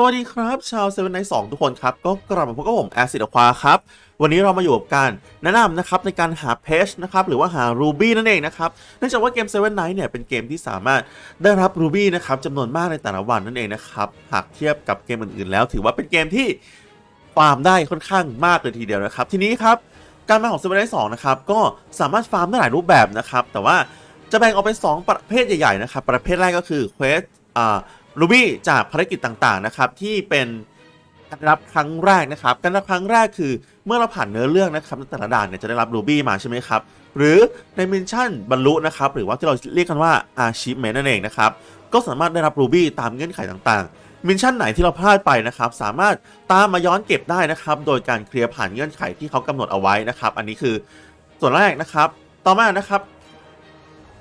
สวัสดีครับ ชาวเซเว่นไนท์สทุกคนครับ ก็กลับมาพบกับผมแอซิดควาครับ วันนี้เรามาอยู่กับการแนะนำนะครับ ในการหาเพจนะครับ หรือว่าหา Ruby นั่นเองนะครับ เนื่องจากว่าเกม Seven Night เนี่ยเป็นเกมที่สามารถได้รับ Ruby นะครับจำนวนมากในแต่ละวันนั่นเองนะครับ หากเทียบกับเกมอื่นๆแล้ว ถือว่าเป็นเกมที่ฟาร์มได้ค่อนข้างมากเลยทีเดียวนะครับ ทีนี้ครับการมาของ Seven Night 2นะครับก็สามารถฟาร์มได้หลายรูปแบบนะครับแต่ว่าจะแบ่งออกเป็น2ประเภทใหญ่ๆนะครับประเภทแรกก็คือเควสอ่า รูบี้จากภารกิจต่างๆนะครับที่เป็นการรับครั้งแรกนะครับ การรับครั้งแรกคือเมื่อเราผ่านเนื้อเรื่องนะครับในแต่ละด่านเนี่ยจะได้รับรูบี้มาใช่ไหมครับหรือในมิชชั่นบรรลุนะครับหรือว่าที่เราเรียกกันว่า achievement นั่นเองนะครับก็สามารถได้รับรูบี้ตามเงื่อนไขต่างๆมิชชั่นไหนที่เราพลาดไปนะครับสามารถตามมาย้อนเก็บได้นะครับโดยการเคลียร์ผ่านเงื่อนไขที่เขากำหนดเอาไว้นะครับ อันนี้คือส่วนแรกนะครับ ต่อมานะครับ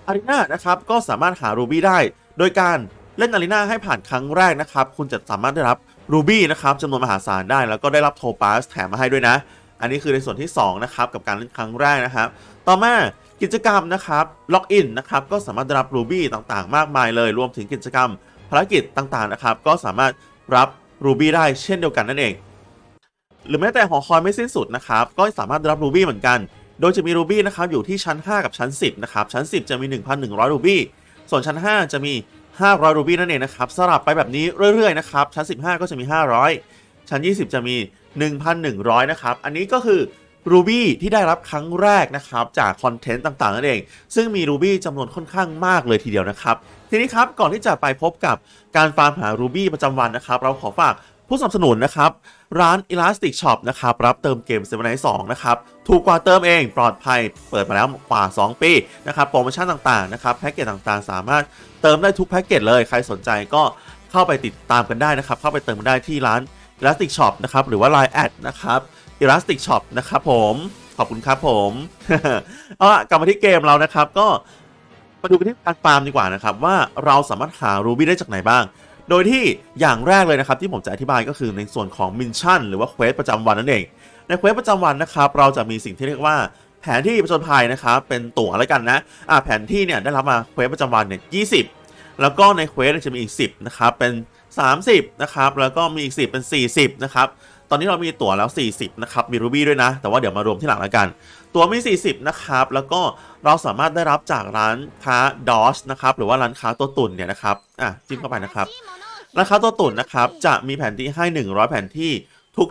อารีนานะครับก็สามารถหารูบี้ได้ โดยการ เล่นอารีนาให้ผ่านครั้งแรกนะครับ คุณจะสามารถได้รับรูบี้นะครับจำนวนมหาศาลได้แล้วก็ได้รับโทปาสแถมมาให้ด้วยนะ อันนี้คือในส่วนที่ 2 นะครับ กับการเล่นครั้งแรกนะครับ ต่อมากิจกรรมนะครับล็อกอินนะครับก็สามารถได้รับรูบี้ต่างๆ มากมายเลย รวมถึงกิจกรรมภารกิจต่างๆนะครับก็สามารถรับรูบี้ได้เช่นเดียวกันนั่นเอง หรือแม้แต่หอคอยไม่สิ้นสุดนะครับก็สามารถได้รับรูบี้เหมือนกัน โดยจะมีรูบี้นะครับอยู่ที่ชั้น 5 กับชั้น 10 นะครับ ชั้น 10 จะมี 1,100 รูบี้ ส่วนชั้น 5 จะมี 500รูบี้นั่นเองนะครับสลับไปแบบนี้เรื่อยๆนะครับชั้น 15 ก็จะมี 500 ชั้น 20 จะมี 1,100 นะครับ อันนี้ก็คือรูบี้ที่ได้รับครั้งแรกนะครับจากคอนเทนต์ต่างๆนั่นเอง ซึ่งมีรูบี้จำนวนค่อนข้างมากเลยทีเดียวนะครับ ทีนี้ครับก่อนที่จะไปพบกับการฟาร์มหารูบี้ประจำวันนะครับ เราขอฝากผู้สนับสนุนนะครับ ร้าน Elastic Shop นะครับรับเติมเกม Seven Night 2นะครับถูกกว่าเติมเองปลอดภัยเปิดมาแล้วกว่า 2 ปีนะครับโปรโมชั่นต่างๆนะครับแพ็กเกจต่างๆ สามารถเติมได้ทุกแพ็กเกจเลยใครสนใจก็เข้าไปติดตามกันได้นะครับ เข้าไปเติมกันได้ที่ร้าน Elastic Shop นะครับหรือว่า Line แอดนะครับ Elastic Shop นะครับผมขอบคุณครับผมเอาล่ะกลับมาที่เกมเรานะครับก็มาดูกันที่การฟาร์มดีกว่านะครับว่าเราสามารถหารูบี้ได้จากไหนบ้าง โดยที่อย่างแรกเลยนะครับที่ผมจะอธิบายก็คือในส่วนของมิชชั่นหรือว่าเควสประจำวันนั่นเอง ในเควสประจำวันนะครับเราจะมีสิ่งที่เรียกว่าแผนที่ประจนภัยนะครับเป็นตั๋วแล้วกันนะอ่าแผนที่เนี่ยได้รับมาเควสประจำวันเนี่ย20แล้วก็ในเควสจะมีอีก 10นะครับเป็น 30นะครับแล้วก็มีอีก 10 เป็น 40นะครับตอนนี้เรามีตั๋วแล้ว 40นะครับมีรูบี้ด้วยนะ แต่ว่าเดี๋ยวมารวมที่หลังแล้วกัน ตั๋วมี 40 นะครับ แล้วก็เราสามารถได้รับจากร้านค้าดอชนะครับ หรือว่าร้านค้าตัวตุ่นเนี่ยนะครับ อะ จิ้มเข้าไปนะครับ ร้านค้าตัวตุ่นนะครับ จะมีแผนที่ให้ 100 แผนที่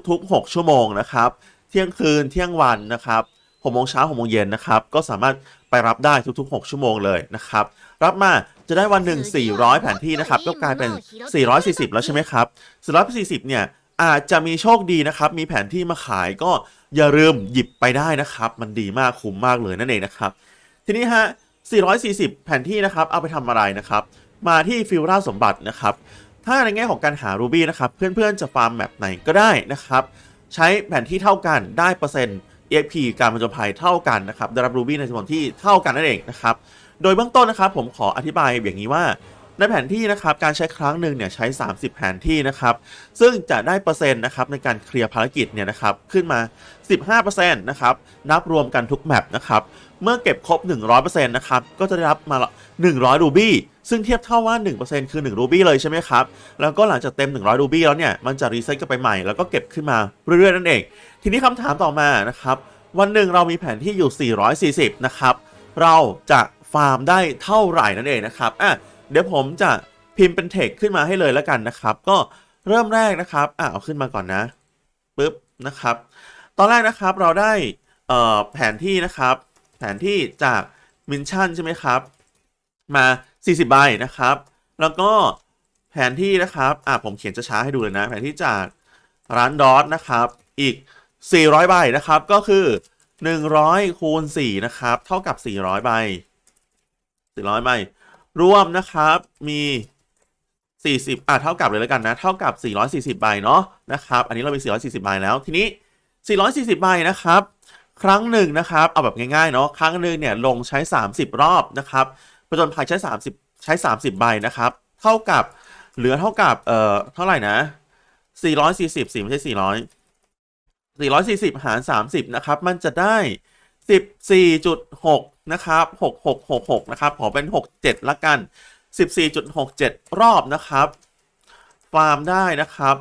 ทุกๆ 6 ชั่วโมงนะครับ เที่ยงคืน เที่ยงวันนะครับ6โมงเช้า6โมงเย็นนะครับ ก็สามารถไปรับได้ทุกๆ 6 ชั่วโมงเลยนะครับ รับมาจะได้วันหนึ่ง400 แผนที่นะครับ ก็กลายเป็น 440 แล้วใช่ไหมครับ440 เนี่ยอาจจะมีโชคดีนะครับ มีแผนที่มาขายก็ อย่าลืมหยิบไปได้นะครับ มันดีมากคุ้มมากเลยนั่นเองนะครับ ทีนี้ฮะ 440 แผนที่นะครับเอาไปทำอะไรนะครับ มาที่ฟิลล่าสมบัตินะครับ ถ้าในแง่ของการหารูบี้นะครับ เพื่อนๆจะฟาร์มแบบไหนก็ได้นะครับ ใช้แผนที่เท่ากันได้เปอร์เซ็นต์ EXP การผจญภัยเท่ากันนะครับได้รับรูบี้ในจำนวนที่เท่ากันนั่นเองนะครับ โดยเบื้องต้นนะครับผมขออธิบายอย่างนี้ว่า ในแผนที่นะครับการใช้ครั้งหนึ่งเนี่ยใช้ 30 แผนที่นะครับ ซึ่งจะได้เปอร์เซ็นต์นะครับในการเคลียร์ภารกิจเนี่ยนะครับขึ้นมา 15%นะครับนับรวมกันทุกแมปนะครับเมื่อเก็บครบ 100%นะครับก็จะได้รับมา 100 รูบี้ซึ่งเทียบเท่าว่า 1%คือ 1 รูบี้เลยใช่ไหมครับ แล้วก็หลังจากเต็ม 100 รูบี้แล้วเนี่ย มันจะรีเซ็ตกลับไปใหม่ แล้วก็เก็บขึ้นมาเรื่อยๆนั่นเอง ทีนี้คำถามต่อมานะครับ วันหนึ่งเรามีแผนที่อยู่ 440 นะครับ เราจะฟาร์มได้เท่าไหร่นั่นเองนะครับ อะ เดี๋ยวผมจะพิมพ์เป็นเทคขึ้นมาให้เลยแล้วกันนะครับ ก็เริ่มแรกนะครับอะเอาขึ้นมาก่อนนะปึ๊บนะครับ ตอนแรกนะครับเราได้เอ่อแผนที่นะครับ แผนที่จากมินชั่นใช่ไหมครับ มา 40 ใบนะครับ แล้วก็แผนที่นะครับอะผมเขียนช้าๆให้ดูเลยนะ แผนที่จากร้านดอทนะครับ อีก 400 ใบนะครับ ก็คือ 100คูณ4นะครับ เท่ากับ 400 ใบ 400 ใบ รวมนะครับมี 40 อะเท่ากับเลยแล้วกันนะ เท่ากับ 440 ใบเนาะนะครับ อันนี้เรามี 440 ใบแล้ว ทีนี้ 440 ใบนะครับ ครั้งหนึ่งนะครับ เอาแบบง่ายๆเนาะ ครั้งหนึ่งเนี่ยลงใช้ 30 รอบนะครับประจนภัยใช้ 30 ใช้ 30 ใบนะครับ เท่ากับ เหลือเท่ากับ เอ่อ เท่าไหร่นะ 440สิไม่ใช่ 400 440 หาร 30 นะครับ มันจะได้ 14.6 นะครับ6666นะครับขอเป็น 67 ละกัน 14.67 รอบนะครับฟาร์มได้นะครับ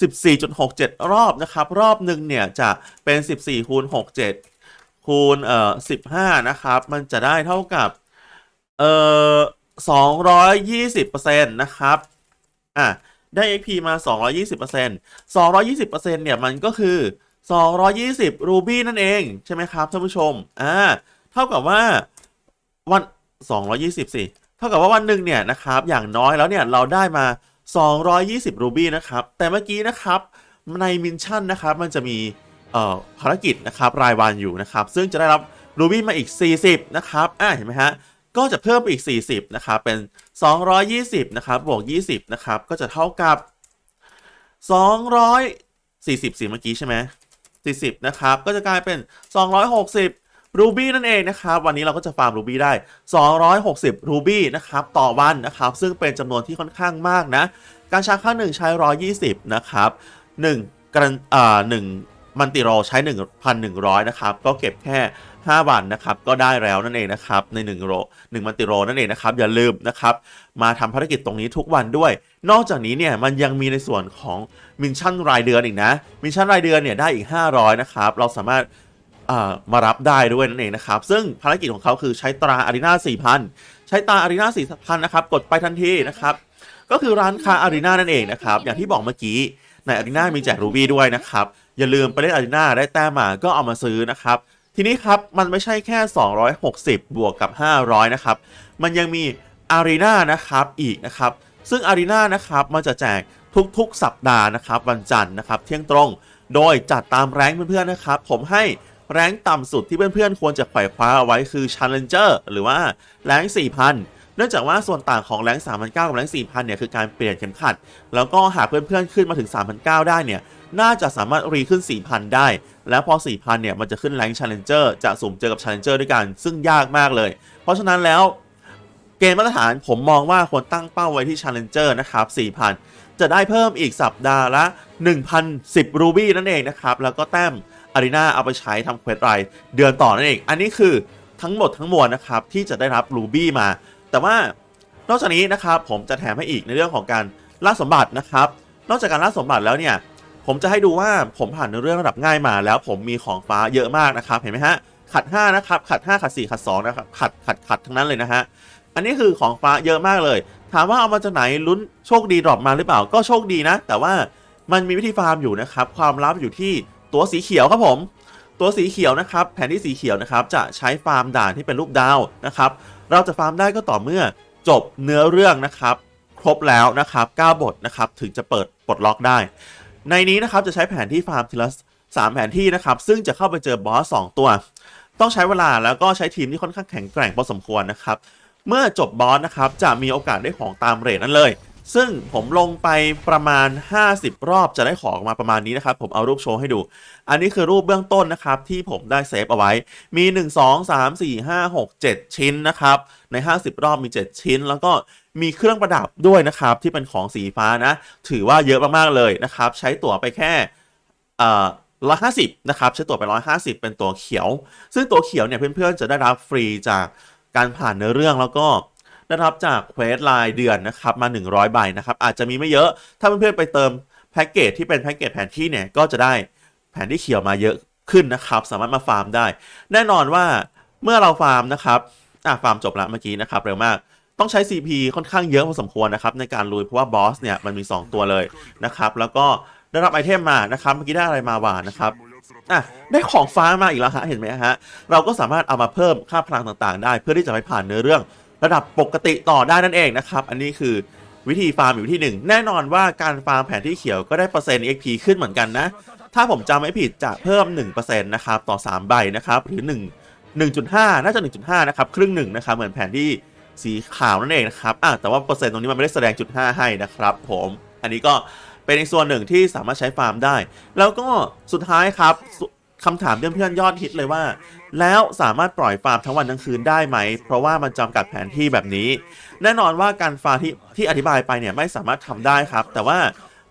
14.67 รอบนะครับ รอบหนึ่งเนี่ยจะเป็น 14คูณ67คูณเอ่อ15 นะครับ มันจะได้เท่ากับเอ่อ220%นะครับอะได้ XP มา 220% 220%เนี่ยมันก็คือ 220 รูบี้นั่นเอง ใช่ไหมครับท่านผู้ชมอ่า เท่ากับว่าวัน 220สิเท่ากับว่าวันหนึ่งเนี่ยนะครับ อย่างน้อยแล้วเนี่ยเราได้มา 220 รูบี้นะครับ แต่เมื่อกี้นะครับในมินชั่นนะครับมันจะมีเอ่อภารกิจนะครับรายวันอยู่นะครับ ซึ่งจะได้รับรูบี้มาอีก 40 นะครับอ่าเห็นไหมฮะก็จะเพิ่มไปอีก 40 นะครับ เป็น 220 นะครับ บวก 20 นะครับ ก็จะเท่ากับ 240 สิเมื่อกี้ใช่ไหม40 นะครับ ก็จะกลายเป็น 260 รูบี้นั่นเองนะครับวันนี้เราก็จะฟาร์มรูบี้ได้ 260 รูบี้นะครับต่อวันนะครับซึ่งเป็นจำนวนที่ค่อนข้างมากนะ การชาร์จค่าหนึ่งใช้ 120 นะครับ1กันอ่า1มันติโรใช้ 1,100 นะครับ ก็เก็บแค่ 5 วันนะครับ ก็ได้แล้วนั่นเองนะครับ ใน1โร1มันติโรนั่นเองนะครับ อย่าลืมนะครับ มาทำภารกิจตรงนี้ทุกวันด้วย นอกจากนี้เนี่ย มันยังมีในส่วนของมิชชั่นรายเดือนอีกนะ มิชชั่นรายเดือนเนี่ยได้อีก 500 นะครับ เราสามารถ มารับได้ด้วยนั่นเองนะครับ ซึ่งภารกิจของเขาคือใช้ตราอารีนา4,000 ใช้ตราอารีนา4,000 นะครับ กดไปทันทีนะครับ ก็คือร้านค้าอารีนานั่นเองนะครับ อย่างที่บอกเมื่อกี้ในอารีนามีแจกรูบี้ด้วยนะครับ อย่าลืมไปเล่นอารีนาได้แต้มมาก็เอามาซื้อนะครับ ทีนี้ครับมันไม่ใช่แค่ 260 บวกกับ 500 นะครับ มันยังมีอารีนานะครับอีกนะครับ ซึ่งอารีนานะครับมันจะแจกทุกๆ สัปดาห์นะครับ วันจันทร์นะครับ เที่ยงตรง โดยจัดตามแรงเพื่อนๆนะครับ ผมให้ แรงต่ำสุดที่เพื่อนๆควรจะไขว่คว้าเอาไว้คือ Challenger หรือว่าแรง4,000 เนื่องจากว่าส่วนต่างของแรง3,900กับแรง4,000เนี่ยคือการเปลี่ยนเข็มขัด แล้วก็หากเพื่อนๆขึ้นมาถึง3,900ได้เนี่ยน่าจะสามารถรีขึ้น 4,000 ได้ แล้วพอ 4,000 เนี่ย มันจะขึ้นแรง Challenger จะสุ่มเจอกับ Challenger ด้วยกัน ซึ่งยากมากเลย เพราะฉะนั้นแล้ว เกณฑ์มาตรฐานผมมองว่าควรตั้งเป้าไว้ที่ Challenger นะครับ 4,000 จะได้เพิ่มอีกสัปดาห์ละ 1,010 รูบี้นั่นเองนะครับ แล้วก็แต้ม อารีนาเอาไปใช้ทำเควสรายเดือนต่อนั่นเอง อันนี้คือทั้งหมดทั้งมวลนะครับที่จะได้รับรูบี้มา แต่ว่านอกจากนี้นะครับผมจะแถมให้อีกในเรื่องของการล่าสมบัตินะครับ นอกจากการล่าสมบัติแล้วเนี่ยผมจะให้ดูว่าผมผ่านในเรื่องระดับง่ายมา แล้วผมมีของฟ้าเยอะมากนะครับ เห็นไหมฮะขัด 5 นะครับ ขัด 5 ขัด 4 ขัด 2 นะครับ ขัดขัดขัดทั้งนั้นเลยนะฮะ อันนี้คือของฟ้าเยอะมากเลย ถามว่าเอามาจากไหนลุ้นโชคดีดรอปมาหรือเปล่าก็โชคดีนะ แต่ว่ามันมีวิธีฟาร์มอยู่นะครับ ความลับอยู่ที่ ตัวสีเขียวครับผม ตัวสีเขียวนะครับแผนที่สีเขียวนะครับจะใช้ฟาร์มด่านที่เป็นรูปดาวนะครับ เราจะฟาร์มได้ก็ต่อเมื่อจบเนื้อเรื่องนะครับ ครบแล้วนะครับ9บทนะครับถึงจะเปิดปลดล็อกได้ ในนี้นะครับจะใช้แผนที่ฟาร์มทีละ3แผนที่นะครับซึ่งจะเข้าไปเจอบอส2ตัว ต้องใช้เวลาแล้วก็ใช้ทีมที่ค่อนข้างแข็งแกร่งพอสมควรนะครับเมื่อจบบอสนะครับจะมีโอกาสได้ของตามเรทนั้นเลย ซึ่งผมลงไปประมาณ 50 รอบจะได้ของมาประมาณนี้นะครับ ผมเอารูปโชว์ให้ดู อันนี้คือรูปเบื้องต้นนะครับ ที่ผมได้เซฟเอาไว้ มี 1 2 3 4 5 6 7 ชิ้นนะครับ ใน 50 รอบมี 7 ชิ้น แล้วก็มีเครื่องประดับด้วยนะครับ ที่เป็นของสีฟ้านะ ถือว่าเยอะมากๆเลยนะครับ ใช้ตั๋วไปแค่ร้อยห้าสิบนะครับใช้ตั๋วไปร้อยห้าสิบเป็นตั๋วเขียว ซึ่งตั๋วเขียวเนี่ยเพื่อนๆจะได้รับฟรีจากการผ่านเนื้อเรื่องแล้วก็ ได้รับจากเควสรายเดือนนะครับมา 100 ใบนะครับอาจจะมีไม่เยอะถ้าเพื่อนๆไปเติมแพ็กเกจที่เป็นแพ็กเกจแผนที่เนี่ยก็จะได้แผนที่เขียวมาเยอะขึ้นนะครับ สามารถมาฟาร์มได้ แน่นอนว่าเมื่อเราฟาร์มนะครับอะฟาร์มจบละเมื่อกี้นะครับเร็วมากต้องใช้ CP ค่อนข้างเยอะพอสมควรนะครับในการลุยเพราะว่าบอสเนี่ยมันมี 2 ตัวเลยนะครับแล้วก็ได้รับไอเทมมานะครับเมื่อกี้ได้อะไรมาหวานนะครับอะได้ของฟ้ามาอีกแล้วฮะเห็นไหมฮะเราก็สามารถเอามาเพิ่มค่าพลังต่างๆ ได้ เพื่อที่จะไปผ่านเนื้อเรื่อง ระดับปกติต่อได้นั่นเองนะครับ อันนี้คือวิธีฟาร์มอยู่ที่หนึ่งแน่นอนว่าการฟาร์มแผนที่เขียวก็ได้เปอร์เซ็นต์ XP ขึ้นเหมือนกันนะ ถ้าผมจำไม่ผิดจะเพิ่ม 1%นะครับต่อ 3 ใบนะครับ หรือ 1 1.5 น่าจะ 1.5 นะครับ ครึ่งหนึ่งนะครับ เหมือนแผนที่สีขาวนั่นเองนะครับอะแต่ว่าเปอร์เซ็นต์ตรงนี้มันไม่ได้แสดงจุด5ให้นะครับ ผม อันนี้ก็เป็นอีกส่วนหนึ่งที่สามารถใช้ฟาร์มได้ แล้วก็สุดท้ายครับ คำถามเพื่อนๆยอดฮิตเลยว่า แล้วสามารถปล่อยฟาร์มทั้งวันทั้งคืนได้ไหม เพราะว่ามันจำกัดแผนที่แบบนี้ แน่นอนว่าการฟาร์มที่ที่อธิบายไปเนี่ยไม่สามารถทำได้ครับ แต่ว่า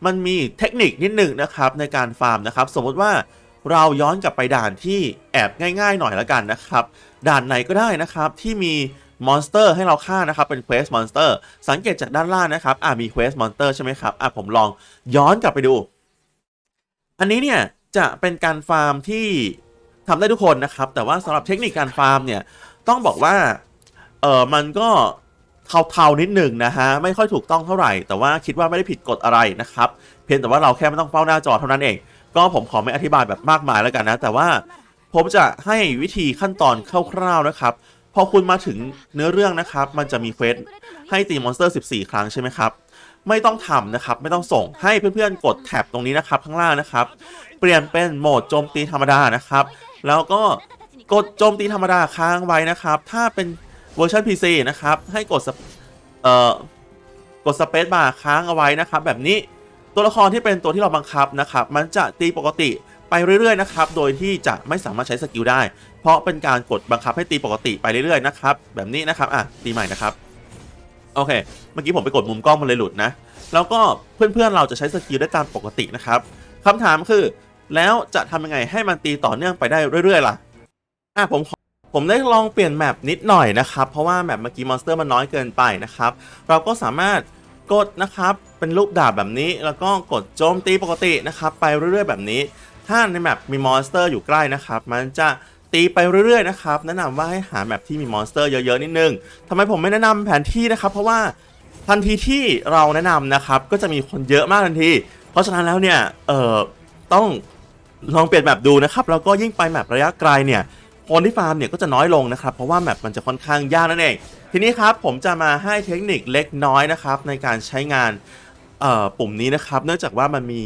มันมีเทคนิคนิดหนึ่งนะครับในการฟาร์มนะครับ สมมติว่าเราย้อนกลับไปด่านที่แอบง่ายๆหน่อยแล้วกันนะครับ ด่านไหนก็ได้นะครับที่มีมอนสเตอร์ให้เราฆ่านะครับ เป็นเควสมอนสเตอร์สังเกตจากด้านล่างนะครับอ่ามีเควสมอนสเตอร์ใช่ไหมครับอะผมลองย้อนกลับไปดู อันนี้เนี่ย จะเป็นการฟาร์มที่ทำได้ทุกคนนะครับ แต่ว่าสำหรับเทคนิคการฟาร์มเนี่ยต้องบอกว่าเออมันก็เทาๆนิดหนึ่งนะฮะไม่ค่อยถูกต้องเท่าไหร่ แต่ว่าคิดว่าไม่ได้ผิดกฎอะไรนะครับ เพียงแต่ว่าเราแค่ไม่ต้องเฝ้าหน้าจอเท่านั้นเอง ก็ผมขอไม่อธิบายแบบมากมายแล้วกันนะ แต่ว่าผมจะให้วิธีขั้นตอนคร่าวๆนะครับพอคุณมาถึงเนื้อเรื่องนะครับ มันจะมีเควสให้ตีมอนสเตอร์ 14 ครั้งใช่ไหมครับ ไม่ต้องทำนะครับ ไม่ต้องส่งให้เพื่อนๆ กดแท็บตรงนี้นะครับ ข้างล่างนะครับ ปลี่ยนเป็นโหมดโจมตีธรรมดานะครับ แล้วก็กดโจมตีธรรมดาค้างไว้นะครับ ถ้าเป็นเวอร์ชัน PC นะครับ ให้กดสเปเอ่อกดสเปซบาร์ค้างเอาไว้นะครับ แบบนี้ตัวละครที่เป็นตัวที่เราบังคับนะครับ มันจะตีปกติไปเรื่อยๆนะครับ โดยที่จะไม่สามารถใช้สกิลได้ เพราะเป็นการกดบังคับให้ตีปกติไปเรื่อยๆนะครับ แบบนี้นะครับ อะ ตีใหม่นะครับ โอเค เมื่อกี้ผมไปกดมุมกล้องมันเลยหลุดนะ แล้วก็เพื่อนๆเราจะใช้สกิลได้ตามปกตินะครับคำถามคือ แล้วจะทำยังไงให้มันตีต่อเนื่องไปได้เรื่อยๆล่ะอะผมขอผมได้ลองเปลี่ยนแมปนิดหน่อยนะครับ เพราะว่าแมปเมื่อกี้มอนสเตอร์มันน้อยเกินไปนะครับ เราก็สามารถกดนะครับเป็นลูกดาบแบบนี้ แล้วก็กดโจมตีปกตินะครับ ไปเรื่อยๆแบบนี้ ถ้าในแมปมีมอนสเตอร์อยู่ใกล้นะครับ มันจะตีไปเรื่อยๆนะครับแนะนำว่าให้หาแมปที่มีมอนสเตอร์เยอะๆนิดนึงทำไมผมไม่แนะนำแผนที่นะครับ เพราะว่าทันทีที่เราแนะนำนะครับ ก็จะมีคนเยอะมากทันที เพราะฉะนั้นแล้วเนี่ยเอ่อต้อง ลองเปลี่ยนแมปดูนะครับแล้วก็ยิ่งไปแมประยะไกลเนี่ยคนที่ฟาร์มเนี่ยก็จะน้อยลงนะครับ เพราะว่าแมปมันจะค่อนข้างยากนั่นเอง ทีนี้ครับผมจะมาให้เทคนิคเล็กน้อยนะครับในการใช้งานปุ่มนี้นะครับ เนื่องจากว่ามันมี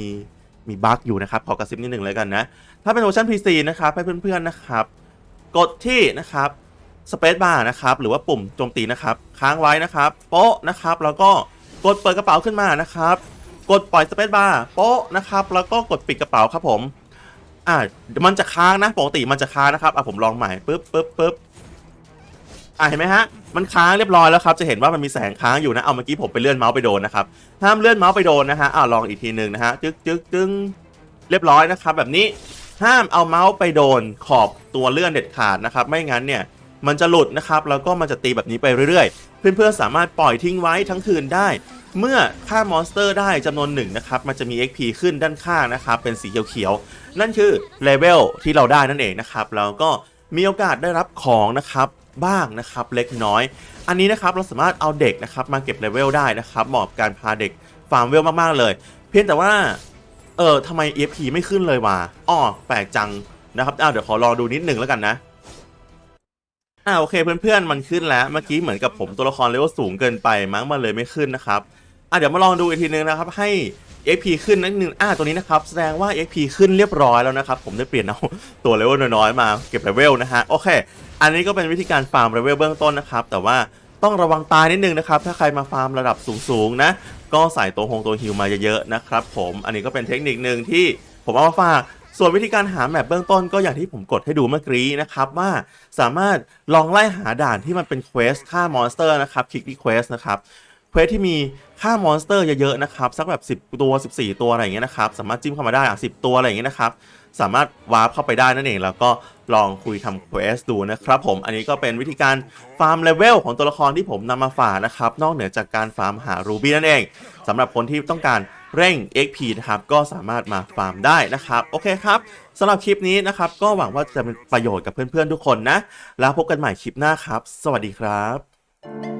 มีบั๊กอยู่นะครับ ขอกระซิบนิดหนึ่งเลยกันนะ ถ้าเป็นเวอร์ชัน PC นะครับให้เพื่อนๆนะครับ กดที่นะครับสเปซบาร์นะครับหรือว่าปุ่มโจมตีนะครับ ค้างไว้นะครับโป๊ะนะครับ แล้วก็กดเปิดกระเป๋าขึ้นมานะครับ กดปล่อยสเปซบาร์โป๊ะนะครับ แล้วก็กดปิดกระเป๋าครับผม อ่ามันจะค้างนะปกติมันจะค้างนะครับอะผมลองใหม่ปึ๊บปึ๊บปึ๊บอ่าเห็นไหมฮะมันค้างเรียบร้อยแล้วครับจะเห็นว่ามันมีแสงค้างอยู่นะเอาเมื่อกี้ผมไปเลื่อนเมาส์ไปโดนนะครับห้ามเลื่อนเมาส์ไปโดนนะฮะอ่าลองอีกทีหนึ่งนะฮะจึ๊กจึ๊กจึ๊งเรียบร้อยนะครับ แบบนี้ห้ามเอาเมาส์ไปโดนขอบตัวเลื่อนเด็ดขาดนะครับ ไม่งั้นเนี่ยมันจะหลุดนะครับแล้วก็มันจะตีแบบนี้ไปเรื่อยๆ เพื่อนๆสามารถปล่อยทิ้งไว้ทั้งคืนได้ เมื่อฆ่ามอนสเตอร์ได้จำนวนหนึ่งนะครับ มันจะมี XP ขึ้นด้านข้างนะครับ เป็นสีเขียวๆ นั่นคือเลเวลที่เราได้นั่นเองนะครับ แล้วก็มีโอกาสได้รับของนะครับบ้างนะครับเล็กน้อย อันนี้นะครับเราสามารถเอาเด็กนะครับมาเก็บเลเวลได้นะครับเหมาะกับการพาเด็กฟาร์มเวลมากๆเลย เพียงแต่ว่าเออทำไม EFP ไม่ขึ้นเลยวะอ้อแปลกจังนะครับอ้าวเดี๋ยวขอลองดูนิดหนึ่งแล้วกันนะอ่าโอเคเพื่อนๆมันขึ้นแล้วเมื่อกี้เหมือนกับผมตัวละครเลเวลสูงเกินไปมั้งมันเลยไม่ขึ้นนะครับ อะเดี๋ยวมาลองดูอีกทีนึงนะครับ ให้ XP ขึ้นนิดนึงอ่าตัวนี้นะครับแสดงว่า XP ขึ้นเรียบร้อยแล้วนะครับ ผมได้เปลี่ยนเอาตัวเลเวลน้อยๆมาเก็บเลเวลนะฮะโอเค อันนี้ก็เป็นวิธีการฟาร์มเลเวลเบื้องต้นนะครับ แต่ว่าต้องระวังตายนิดนึงนะครับ ถ้าใครมาฟาร์มระดับสูงๆนะ ก็ใส่ตัวฮงตัวฮิวมาเยอะๆนะครับผมอันนี้ก็เป็นเทคนิคหนึ่งที่ผมเอามาฝากส่วนวิธีการหาแมปเบื้องต้นก็อย่างที่ผมกดให้ดูเมื่อกี้นะครับว่าสามารถลองไล่หาด่านที่มันเป็นเควสฆ่ามอนสเตอร์นะครับคลิกที่เควสนะครับ เควสที่มีฆ่ามอนสเตอร์เยอะๆนะครับสักแบบ 10 ตัว 14 ตัวอะไรอย่างเงี้ยนะครับสามารถจิ้มเข้ามาได้อะ10ตัวอะไรอย่างเงี้ยนะครับสามารถวาร์ปเข้าไปได้นั่นเองแล้วก็ลองคุยทำเควสดูนะครับผมอันนี้ก็เป็นวิธีการฟาร์มเลเวลของตัวละครที่ผมนำมาฝากนะครับนอกเหนือจากการฟาร์มหารูบี้นั่นเองสำหรับคนที่ต้องการเร่ง XP นะครับก็สามารถมาฟาร์มได้นะครับโอเคครับสำหรับคลิปนี้นะครับก็หวังว่าจะเป็นประโยชน์กับเพื่อนๆทุกคนนะแล้วพบกันใหม่คลิปหน้าครับ สวัสดีครับ